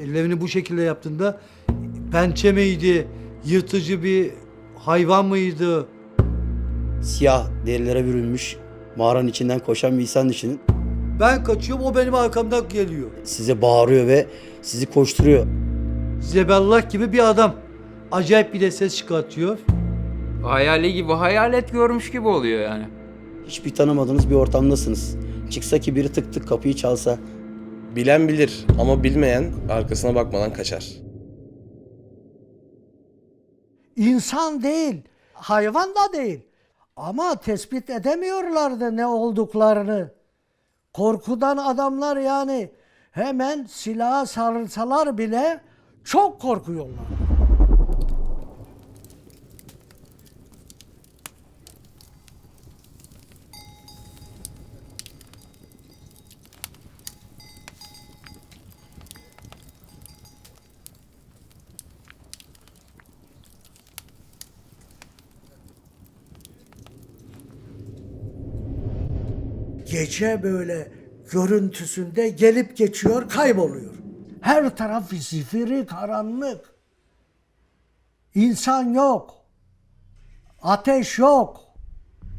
Ellerini bu şekilde yaptığında pençe miydi, yırtıcı bir hayvan mıydı? Siyah derilere bürünmüş mağaranın içinden koşan bir insan düşünün. Ben kaçıyorum o benim arkamdan geliyor. Size bağırıyor ve sizi koşturuyor. Zebellah gibi bir adam. Acayip bir de ses çıkartıyor. Hayali gibi hayalet görmüş gibi oluyor yani. Hiçbir tanımadığınız bir ortamdasınız. Çıksa ki biri tık tık kapıyı çalsa Bilen bilir ama bilmeyen arkasına bakmadan kaçar. İnsan değil, hayvan da değil. Ama tespit edemiyorlardı ne olduklarını. Korkudan adamlar yani hemen silaha sarılsalar bile çok korkuyorlar. Gece böyle görüntüsünde gelip geçiyor, kayboluyor. Her taraf zifiri karanlık. İnsan yok. Ateş yok.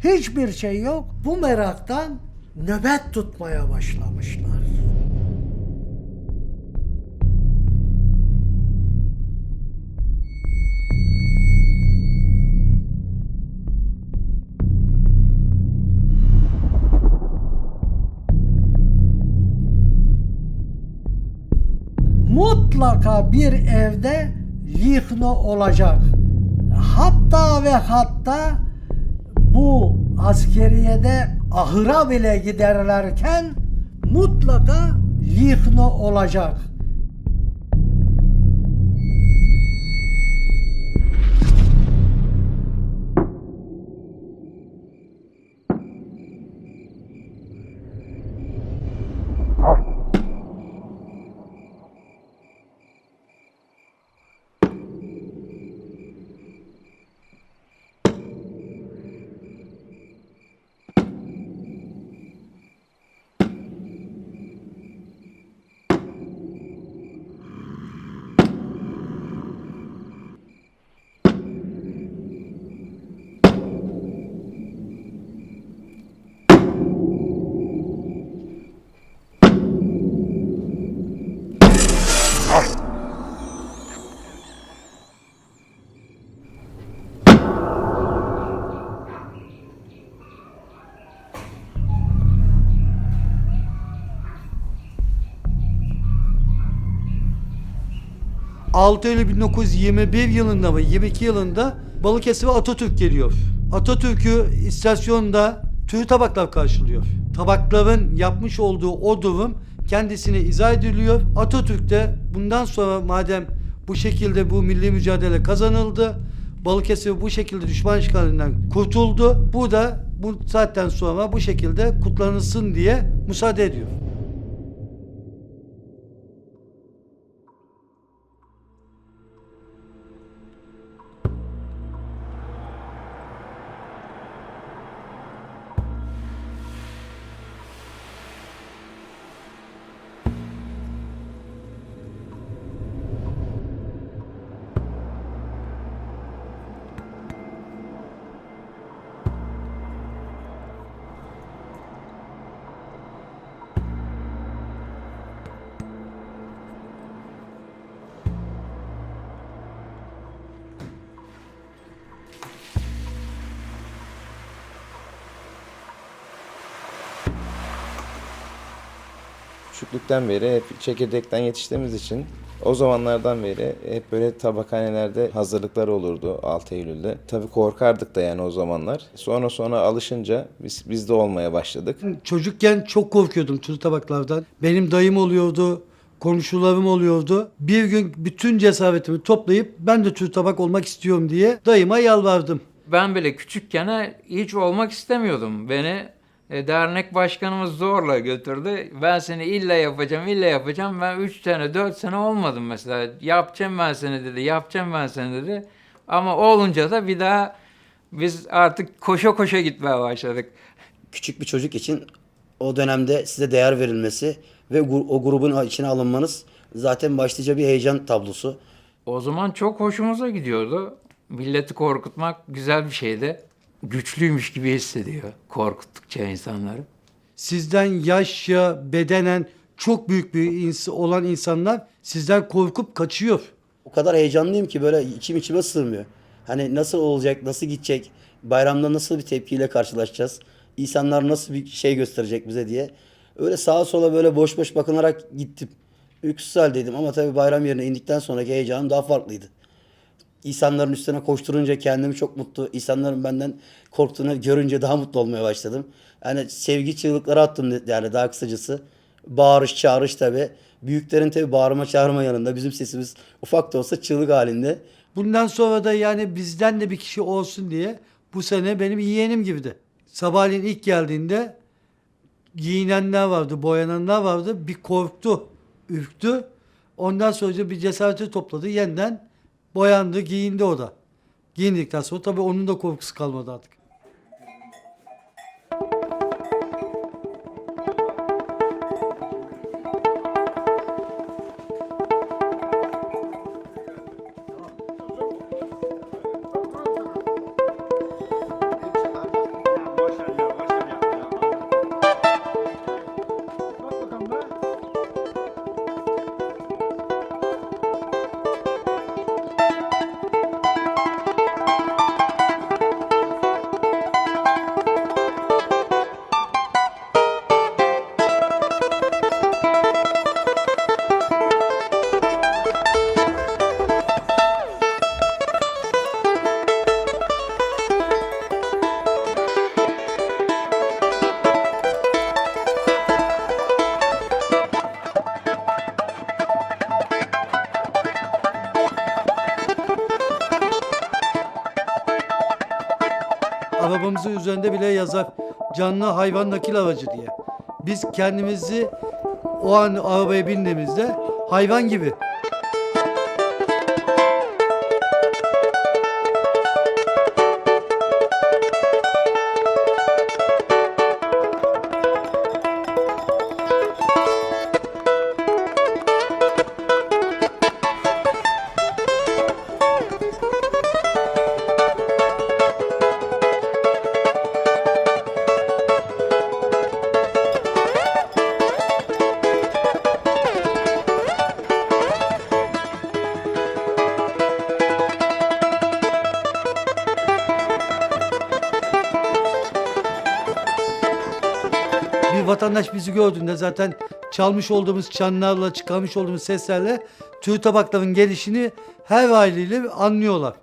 Hiçbir şey yok. Bu meraktan nöbet tutmaya başlamışlar. Mutlaka bir evde lihno olacak. Hatta ve hatta bu askeriyede ahıra bile giderlerken mutlaka lihno olacak. ...6 Eylül 1921 yılında mı 22 yılında Balıkesir'e Atatürk geliyor. Atatürk'ü istasyonda tüy tabaklar karşılıyor. Tabakların yapmış olduğu o durum kendisine izah ediliyor. Atatürk de bundan sonra madem bu şekilde bu milli mücadele kazanıldı, Balıkesir bu şekilde düşman işgalinden kurtuldu. Bu da bu saatten sonra bu şekilde kutlanılsın diye müsaade ediyor. Küçüklükten beri hep çekirdekten yetiştiğimiz için o zamanlardan beri hep böyle tabakhanelerde hazırlıklar olurdu 6 Eylül'de. Tabii korkardık da yani o zamanlar. Sonra sonra alışınca biz, biz de olmaya başladık. Çocukken çok korkuyordum tuz tabaklardan. Benim dayım oluyordu, komşularım oluyordu. Bir gün bütün cesaretimi toplayıp ben de tuz tabak olmak istiyorum diye dayıma yalvardım. Ben bile küçükken hiç olmak istemiyordum. Beni e, dernek başkanımız zorla götürdü. Ben seni illa yapacağım, illa yapacağım. Ben 3 sene, 4 sene olmadım mesela. Yapacağım ben seni dedi, yapacağım ben seni dedi. Ama olunca da bir daha biz artık koşa koşa gitmeye başladık. küçük bir çocuk için o dönemde size değer verilmesi ve o grubun içine alınmanız Zaten başlıca bir heyecan tablosu. O zaman çok hoşumuza gidiyordu. Milleti korkutmak güzel bir şeydi. Güçlüymüş gibi hissediyor korkuttukça insanları. Sizden yaşça, bedenen çok büyük bir ins- olan insanlar sizden korkup kaçıyor. O kadar heyecanlıyım ki böyle içim içime sığmıyor. Hani nasıl olacak, nasıl gidecek, bayramda nasıl bir tepkiyle karşılaşacağız, insanlar nasıl bir şey gösterecek bize diye. Öyle sağa sola böyle boş boş bakınarak gittim. Üksüz haldeydim ama tabii bayram yerine indikten sonraki heyecanım daha farklıydı. İnsanların üstüne koşturunca kendimi çok mutlu, insanların benden korktuğunu görünce daha mutlu olmaya başladım. Yani sevgi çığlıkları attım yani daha kısacası. Bağırış çağırış tabii. Büyüklerin tabii bağırma çağırma yanında bizim sesimiz ufak da olsa çığlık halinde. Bundan sonra da yani bizden de bir kişi olsun diye bu sene benim yeğenim gibiydi. Sabahleyin ilk geldiğinde giyinenler vardı, boyananlar vardı. Bir korktu, ürktü. Ondan sonra bir cesareti topladı. Yeniden boyandı, giyindi o da. Giyindikten sonra tabii onun da korkusu kalmadı artık. Canlı hayvan nakil aracı diye. Biz kendimizi o an arabaya bindiğimizde hayvan gibi bizi gördüğünde zaten çalmış olduğumuz çanlarla, çıkarmış olduğumuz seslerle tür tabakların gelişini her haliyle anlıyorlar.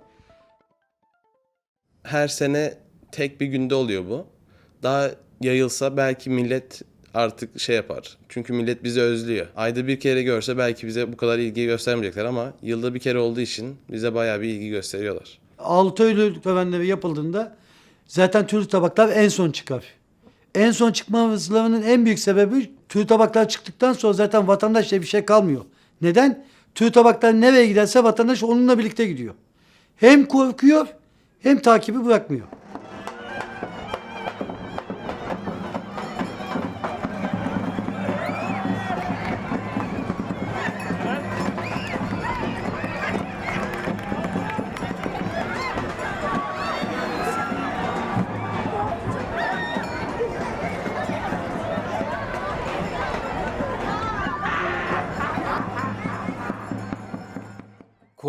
Her sene tek bir günde oluyor bu. Daha yayılsa belki millet artık şey yapar. Çünkü millet bizi özlüyor. Ayda bir kere görse belki bize bu kadar ilgi göstermeyecekler ama yılda bir kere olduğu için bize bayağı bir ilgi gösteriyorlar. 6 Eylül törenleri yapıldığında zaten tür tabaklar en son çıkar. En son çıkmalarının en büyük sebebi tür tabaklar çıktıktan sonra zaten vatandaşla bir şey kalmıyor. Neden? Tür tabaklar nereye giderse vatandaş onunla birlikte gidiyor. Hem korkuyor hem takibi bırakmıyor.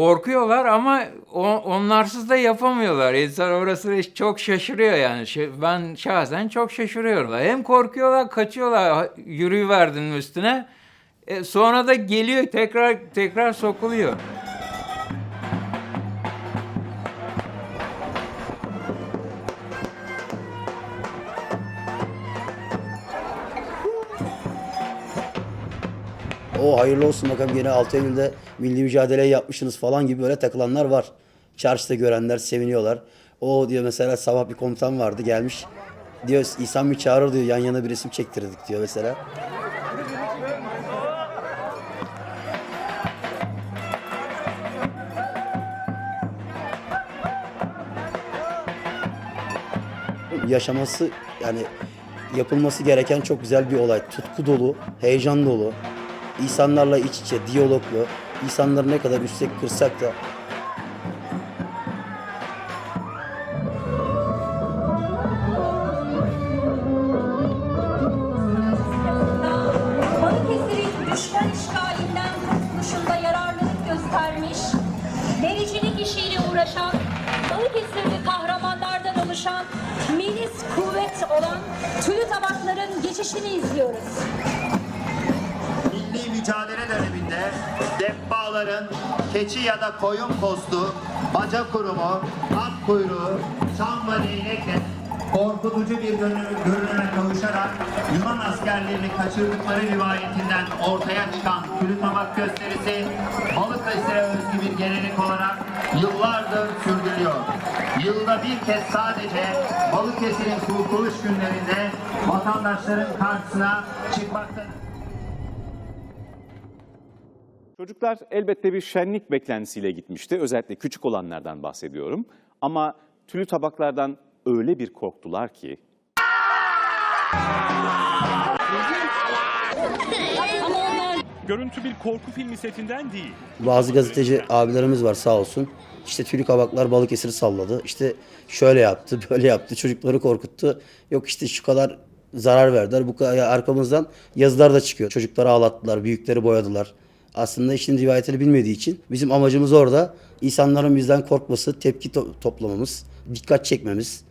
Korkuyorlar ama onlarsız da yapamıyorlar. İnsan orası çok şaşırıyor yani. Ben şahsen çok şaşırıyorum. Hem korkuyorlar, kaçıyorlar yürüyüverdin üstüne. E, sonra da geliyor tekrar tekrar sokuluyor. O hayırlı olsun bakalım yine 6 Eylül'de milli mücadele yapmışsınız falan gibi böyle takılanlar var. Çarşıda görenler seviniyorlar. O diyor mesela sabah bir komutan vardı gelmiş. Diyor İhsan bir çağırır diyor yan yana bir resim çektirdik diyor mesela. Yaşaması yani yapılması gereken çok güzel bir olay. Tutku dolu, heyecan dolu. İnsanlarla iç içe, diyaloglu, insanları ne kadar üstek kırsak da koyun postu, baca kurumu, at kuyruğu, çam ve değnekle korkutucu bir görünü- görünüme kavuşarak Yunan askerlerini kaçırdıkları rivayetinden ortaya çıkan külü tabak gösterisi Balıkesir'e özgü bir gelenek olarak yıllardır sürdürülüyor. Yılda bir kez sadece Balıkesir'in kurtuluş günlerinde vatandaşların karşısına çıkmaktadır. Çocuklar elbette bir şenlik beklentisiyle gitmişti. Özellikle küçük olanlardan bahsediyorum. Ama tülü tabaklardan öyle bir korktular ki Görüntü bir korku filmi setinden değil. Bazı gazeteci abilerimiz var sağ olsun. İşte tülü kabaklar Balıkesir'i salladı. İşte şöyle yaptı, böyle yaptı. Çocukları korkuttu. Yok işte şu kadar zarar verdiler. Bu kadar arkamızdan yazılar da çıkıyor. Çocukları ağlattılar, büyükleri boyadılar. Aslında işin rivayetini bilmediği için bizim amacımız orada insanların bizden korkması, tepki to- toplamamız, dikkat çekmemiz.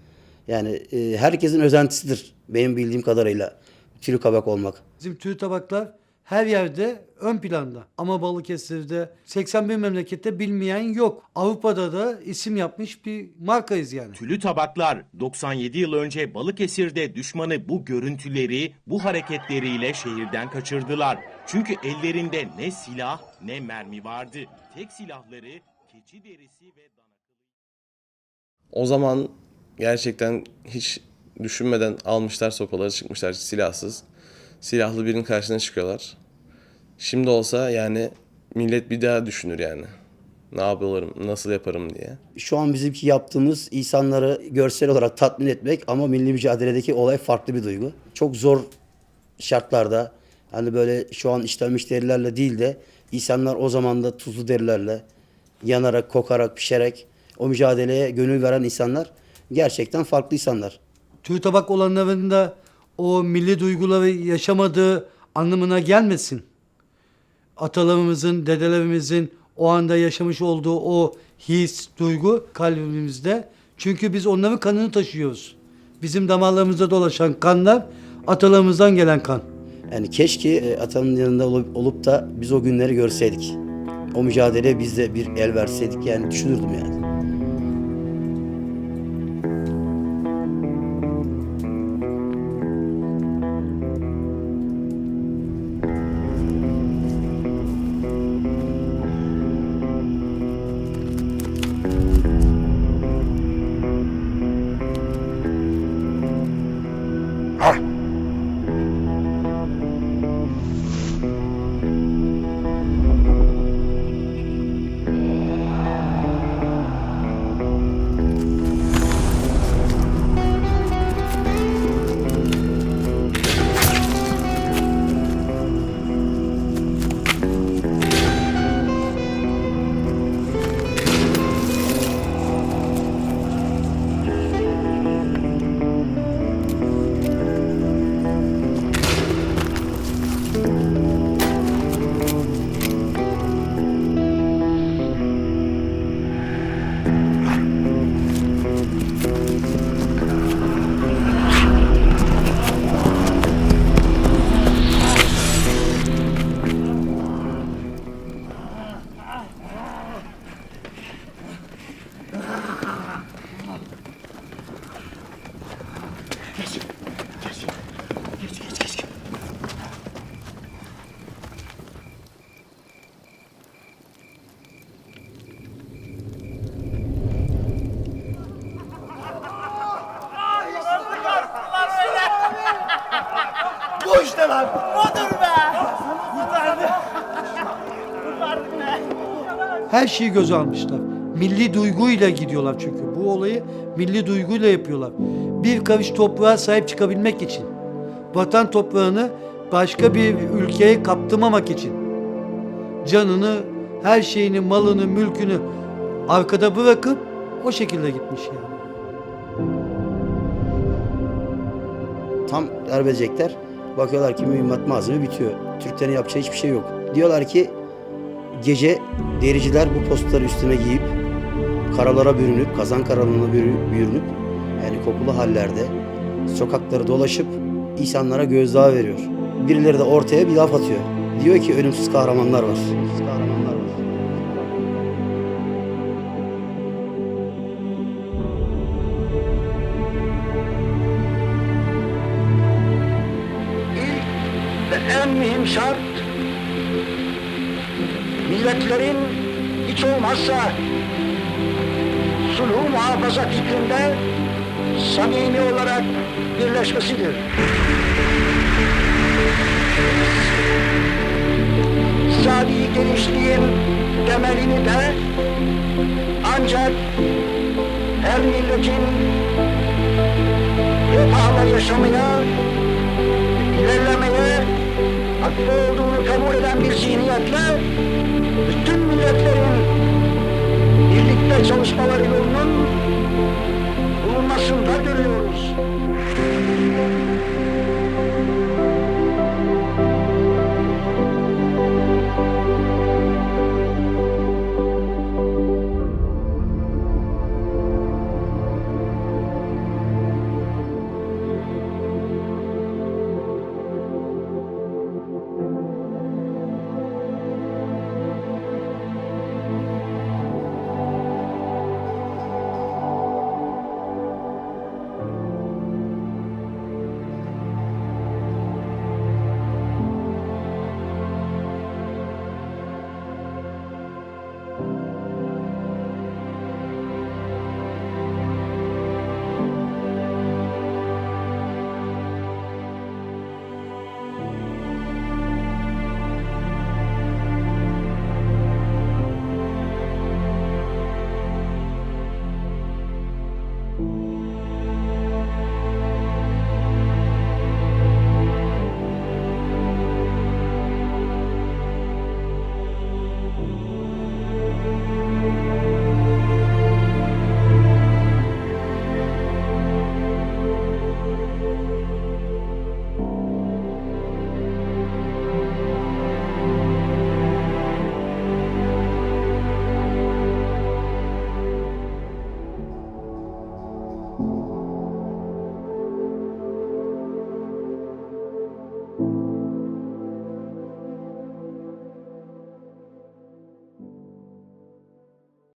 Yani e, herkesin özentisidir benim bildiğim kadarıyla tülü kabak olmak. Bizim tüy tabaklar her yerde ön planda. Ama Balıkesir'de 81 memlekette bilmeyen yok. Avrupa'da da isim yapmış bir markayız yani. Tülü tabaklar 97 yıl önce Balıkesir'de düşmanı bu görüntüleri, bu hareketleriyle şehirden kaçırdılar. Çünkü ellerinde ne silah ne mermi vardı. Tek silahları keçi derisi ve dana O zaman gerçekten hiç düşünmeden almışlar sopaları çıkmışlar silahsız. Silahlı birinin karşısına çıkıyorlar. Şimdi olsa yani millet bir daha düşünür yani. Ne yapıyorum, nasıl yaparım diye. Şu an bizimki yaptığımız insanları görsel olarak tatmin etmek ama milli mücadeledeki olay farklı bir duygu. Çok zor şartlarda hani böyle şu an işlenmiş derilerle değil de insanlar o zaman da tuzlu derilerle yanarak, kokarak, pişerek o mücadeleye gönül veren insanlar gerçekten farklı insanlar. Tüy tabak olanların da o milli duyguları yaşamadığı anlamına gelmesin. Atalarımızın, dedelerimizin o anda yaşamış olduğu o his, duygu kalbimizde. Çünkü biz onların kanını taşıyoruz. Bizim damarlarımızda dolaşan kanlar atalarımızdan gelen kan. Yani keşke e, atanın yanında olup, da biz o günleri görseydik. O mücadeleye biz de bir el verseydik yani düşünürdüm yani. Her şeyi göze almışlar. Milli duyguyla gidiyorlar çünkü. Bu olayı milli duyguyla yapıyorlar. Bir kavuş toprağa sahip çıkabilmek için. Vatan toprağını başka bir ülkeye kaptırmamak için canını, her şeyini, malını, mülkünü arkada bırakıp o şekilde gitmiş yani. Tam derbedecekler. Bakıyorlar ki mühimmat malzeme bitiyor. Türklerin yapacağı hiçbir şey yok. Diyorlar ki gece dericiler bu postları üstüne giyip karalara bürünüp, kazan karalarına bürü- bürünüp yani kokulu hallerde sokakları dolaşıp insanlara gözdağı veriyor. Birileri de ortaya bir laf atıyor. Diyor ki ölümsüz kahramanlar var. Ölümsüz kahramanlar var. ve en mühim şart milletlerin hiç olmazsa sulhu muhafaza fikrinde samimi olarak birleşmesidir. İktisadi genişliğin temelini de ancak her milletin refahla yaşamaya zihniyetle bütün milletlerin birlikte çalışmaları yolunun bulunmasında görüyoruz.